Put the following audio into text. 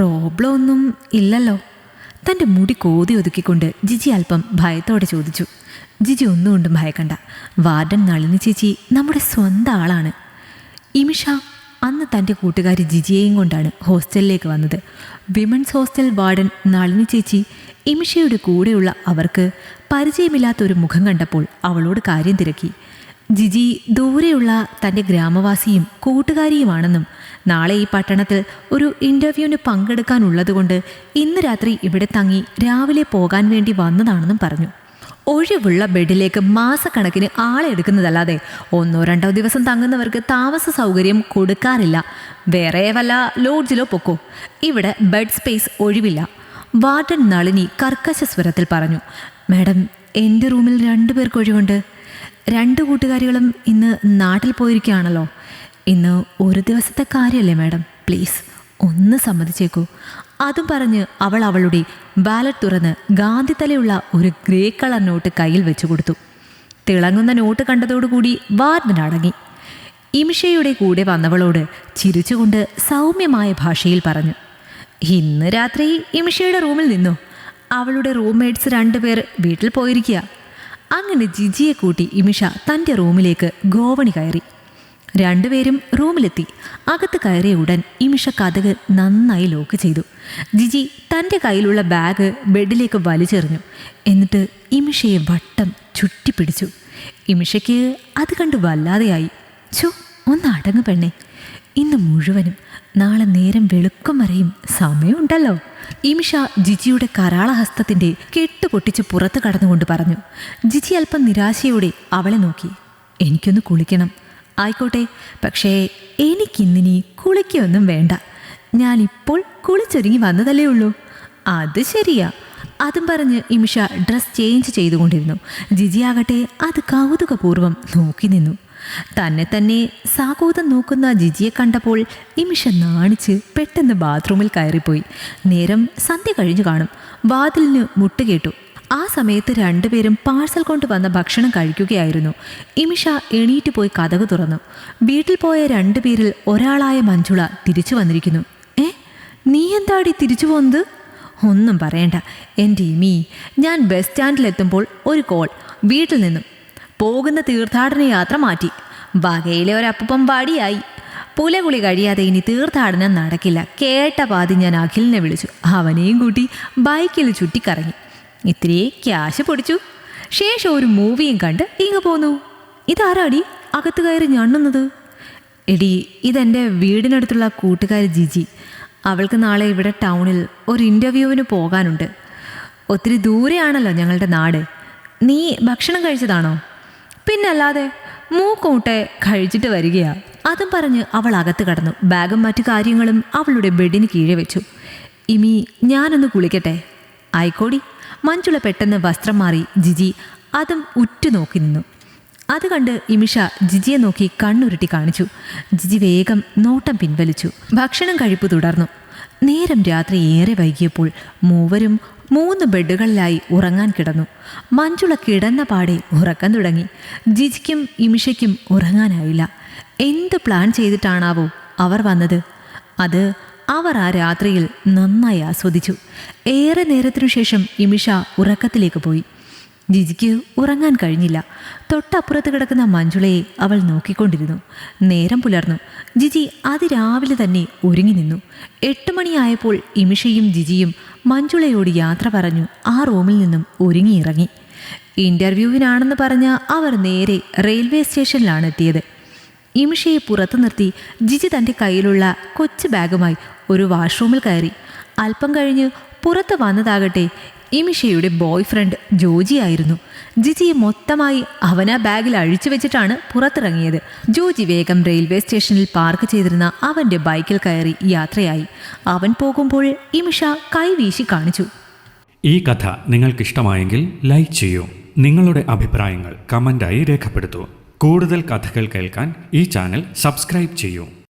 Problem ഒന്നും ഇല്ലല്ലോ. തന്റെ മുടി കോതി ഒതുക്കിക്കൊണ്ട് ജിജി അല്പം ഭയത്തോടെ ചോദിച്ചു. ജിജി ഒന്നുകൊണ്ടും ഭയക്കണ്ട. വാർഡൻ നളിനി ചേച്ചി നമ്മുടെ സ്വന്തം ആളാണ്. ഇമിഷ അന്ന് തന്റെ കൂട്ടുകാരി ജിജിയെയും കൊണ്ടാണ് ഹോസ്റ്റലിലേക്ക് വന്നത്. വിമൻസ് ഹോസ്റ്റൽ വാർഡൻ നളിനി ചേച്ചി ഇമിഷയുടെ കൂടെയുള്ള അവർക്ക് പരിചയമില്ലാത്ത ഒരു മുഖം കണ്ടപ്പോൾ അവളോട് കാര്യം തിരക്കി. ജിജി ദൂരെയുള്ള തന്റെ ഗ്രാമവാസിയും കൂട്ടുകാരിയുമാണെന്നും നാളെ ഈ പട്ടണത്തിൽ ഒരു ഇന്റർവ്യൂവിന് പങ്കെടുക്കാനുള്ളതുകൊണ്ട് ഇന്ന് രാത്രി ഇവിടെ തങ്ങി രാവിലെ പോകാൻ വേണ്ടി വന്നതാണെന്നും പറഞ്ഞു. ഒഴിവുള്ള ബെഡിലേക്ക് മാസക്കണക്കിന് ആളെ എടുക്കുന്നതല്ലാതെ ഒന്നോ രണ്ടോ ദിവസം തങ്ങുന്നവർക്ക് താമസ സൗകര്യം കൊടുക്കാറില്ല. വേറെ വല്ല ലോഡ്ജിലോ പൊക്കോ. ഇവിടെ ബെഡ് സ്പേസ് ഒഴിവില്ല. വാർഡൻ നളിനി കർക്കശ സ്വരത്തിൽ പറഞ്ഞു മാഡം എന്റെ റൂമിൽ രണ്ടു പേർക്ക് ഒഴിവുണ്ട്. രണ്ട് കൂട്ടുകാരികളും ഇന്ന് നാട്ടിൽ പോയിരിക്കുകയാണല്ലോ. ഇന്ന് ഒരു ദിവസത്തെ കാര്യമല്ലേ മാഡം? പ്ലീസ് ഒന്ന് സമ്മതിച്ചേക്കൂ. അതും പറഞ്ഞ് അവൾ അവളുടെ ബാലറ്റ് തുറന്ന് ഗാന്ധി തലയുള്ള ഒരു ഗ്രേ കളർ നോട്ട് കയ്യിൽ വെച്ചു കൊടുത്തു. തിളങ്ങുന്ന നോട്ട് കണ്ടതോടുകൂടി വാർഡൻ അടങ്ങി. ഇമിഷയുടെ കൂടെ വന്നവളോട് ചിരിച്ചുകൊണ്ട് സൗമ്യമായ ഭാഷയിൽ പറഞ്ഞു ഇന്ന് രാത്രി ഇമിഷയുടെ റൂമിൽ നിന്നു. അവളുടെ റൂംമേറ്റ്സ് രണ്ടുപേർ വീട്ടിൽ പോയിരിക്കുക. അങ്ങനെ ജിജിയെ കൂട്ടി ഇമിഷ തന്റെ റൂമിലേക്ക് ഗോവണി കയറി. രണ്ടുപേരും റൂമിലെത്തി. അകത്ത് കയറിയ ഉടൻ ഇമിഷ കഥക് നന്നായി ലോക്ക് ചെയ്തു. ജിജി തന്റെ കയ്യിലുള്ള ബാഗ് ബെഡിലേക്ക് വലിച്ചെറിഞ്ഞു. എന്നിട്ട് ഇമിഷയെ വട്ടം ചുറ്റിപ്പിടിച്ചു. ഇമിഷയ്ക്ക് അത് കണ്ട് വല്ലാതെയായി. ചോ ഒന്ന് അടങ്ങു പെണ്ണേ. ഇന്ന് മുഴുവനും നാളെ നേരം വെളുക്കം വരെയും സമയമുണ്ടല്ലോ. ഇമിഷ ജിജിയുടെ കരാളഹസ്തത്തിന്റെ കെട്ട് പൊട്ടിച്ച് പുറത്ത് കടന്നുകൊണ്ട് പറഞ്ഞു. ജിജി അല്പം നിരാശയോടെ അവളെ നോക്കി. എനിക്കൊന്ന് കുളിക്കണം. ആയിക്കോട്ടെ പക്ഷേ എനിക്കിന്നിനി കുളിക്കൊന്നും വേണ്ട. ഞാനിപ്പോൾ കുളിച്ചൊരുങ്ങി വന്നതല്ലേ ഉള്ളൂ. അത് ശരിയാ. അതും പറഞ്ഞ് ഇമിഷ ഡ്രസ് ചേഞ്ച് ചെയ്തുകൊണ്ടിരുന്നു. ജിജിയാകട്ടെ അത് കൗതുകപൂർവം നോക്കി നിന്നു. തന്നെ തന്നെ സാഗോതം നോക്കുന്ന ജിജിയെ കണ്ടപ്പോൾ ഇമിഷ നാണിച്ച് പെട്ടെന്ന് ബാത്റൂമിൽ കയറിപ്പോയി. നേരം സന്ധ്യ കഴിഞ്ഞു കാണും. വാതിലിന് മുട്ടുകേട്ടു. ആ സമയത്ത് രണ്ടുപേരും പാഴ്സൽ കൊണ്ടുവന്ന ഭക്ഷണം കഴിക്കുകയായിരുന്നു. ഇമിഷ എണീറ്റ് പോയി കഥക് തുറന്നു. വീട്ടിൽ പോയ രണ്ടുപേരിൽ ഒരാളായ മഞ്ജുള തിരിച്ചു വന്നിരിക്കുന്നു. ഏ? നീ എന്താടി തിരിച്ചു പോകുന്നത് ഒന്നും പറയണ്ട. എന്റെ ഇമി ഞാൻ ബസ് സ്റ്റാൻഡിലെത്തുമ്പോൾ ഒരു കോൾ. വീട്ടിൽ നിന്നും. പോകുന്ന തീർത്ഥാടന യാത്ര മാറ്റി. വകയിലെ ഒരപ്പം വാടിയായി. പുലകുളി കഴിയാതെ ഇനി തീർത്ഥാടനം നടക്കില്ല. കേട്ട പാതി ഞാൻ അഖിലിനെ വിളിച്ചു. അവനെയും കൂട്ടി ബൈക്കിൽ ചുറ്റിക്കറങ്ങി. ഇത്തിരി ക്യാഷ് പൊടിച്ചു. ശേഷം ഒരു മൂവിയും കണ്ട് ഇങ്ങ് പോന്നു. ഇതാരാടി? അകത്ത് കയറി ഞണ്ണുന്നത് എടി ഇതെന്റെ വീടിനടുത്തുള്ള കൂട്ടുകാരി ജിജി. അവൾക്ക് നാളെ ഇവിടെ ടൗണിൽ ഒരു ഇന്റർവ്യൂവിന് പോകാനുണ്ട്. ഒത്തിരി ദൂരെയാണല്ലോ ഞങ്ങളുടെ നാട്. നീ ഭക്ഷണം കഴിച്ചതാണോ? പിന്നല്ലാതെ മൂക്കൂട്ടെ കഴിച്ചിട്ട് വരികയാ. അതും പറഞ്ഞ് അവൾ അകത്ത് കടന്നു. ബാഗും മറ്റു കാര്യങ്ങളും അവളുടെ ബെഡിന് കീഴെ വെച്ചു. ഇമി ഞാനൊന്ന് കുളിക്കട്ടെ. ആയിക്കോടി. മഞ്ജുള പെട്ടെന്ന് വസ്ത്രം മാറി ജിജി അതും ഉറ്റുനോക്കി നിന്നു. അത് കണ്ട് ഇമിഷ ജിജിയെ നോക്കി കണ്ണുരുട്ടി കാണിച്ചു. ജിജി വേഗം നോട്ടം പിൻവലിച്ചു. ഭക്ഷണം കഴിപ്പ് തുടർന്നു. നേരം രാത്രി ഏറെ വൈകിയപ്പോൾ മൂവരും മൂന്ന് ബെഡുകളിലായി ഉറങ്ങാൻ കിടന്നു. മഞ്ജുള കിടന്ന പാടെ ഉറക്കം തുടങ്ങി. ജിജിക്കും ഇമിഷയ്ക്കും ഉറങ്ങാനായില്ല. എന്ത് പ്ലാൻ ചെയ്തിട്ടാണാവോ അവർ വന്നത്? അത് അവർ ആ രാത്രിയിൽ നന്നായി ആസ്വദിച്ചു. ഏറെ നേരത്തിനു ശേഷം ഇമിഷ ഉറക്കത്തിലേക്ക് പോയി. ജിജിക്ക് ഉറങ്ങാൻ കഴിഞ്ഞില്ല. തൊട്ടപ്പുറത്ത് കിടക്കുന്ന മഞ്ജുളയെ അവൾ നോക്കിക്കൊണ്ടിരുന്നു. നേരം പുലർന്നു. ജിജി അതിരാവിലെ തന്നെ ഒരുങ്ങി നിന്നു. എട്ട് മണിയായപ്പോൾ ഇമിഷയും ജിജിയും മഞ്ജുളയോട് യാത്ര പറഞ്ഞു ആ റൂമിൽ നിന്നും ഒരുങ്ങിയിറങ്ങി. ഇന്റർവ്യൂവിനാണെന്ന് പറഞ്ഞ അവർ നേരെ റെയിൽവേ സ്റ്റേഷനിലാണ് എത്തിയത്. ഇമിഷയെ പുറത്തു നിർത്തി ജിജി തന്റെ കയ്യിലുള്ള കൊച്ചു ബാഗുമായി ഒരു വാഷ്റൂമിൽ കയറി. അല്പം കഴിഞ്ഞ് പുറത്ത് വന്നതാകട്ടെ ഇമിഷയുടെ ബോയ് ഫ്രണ്ട് ജോജിയായിരുന്നു ജിജിയെ മൊത്തമായി അവനാ ബാഗിൽ അഴിച്ചു വെച്ചിട്ടാണ് പുറത്തിറങ്ങിയത്. ജോജി വേഗം റെയിൽവേ സ്റ്റേഷനിൽ പാർക്ക് ചെയ്തിരുന്ന അവന്റെ ബൈക്കിൽ കയറി യാത്രയായി. അവൻ പോകുമ്പോൾ ഇമിഷ കൈവീശി കാണിച്ചു. ഈ കഥ നിങ്ങൾക്കിഷ്ടമായെങ്കിൽ ലൈക്ക് ചെയ്യൂ. നിങ്ങളുടെ അഭിപ്രായങ്ങൾ കമന്റായി രേഖപ്പെടുത്തൂ. കൂടുതൽ കഥകൾ കേൾക്കാൻ ഈ ചാനൽ സബ്സ്ക്രൈബ് ചെയ്യൂ.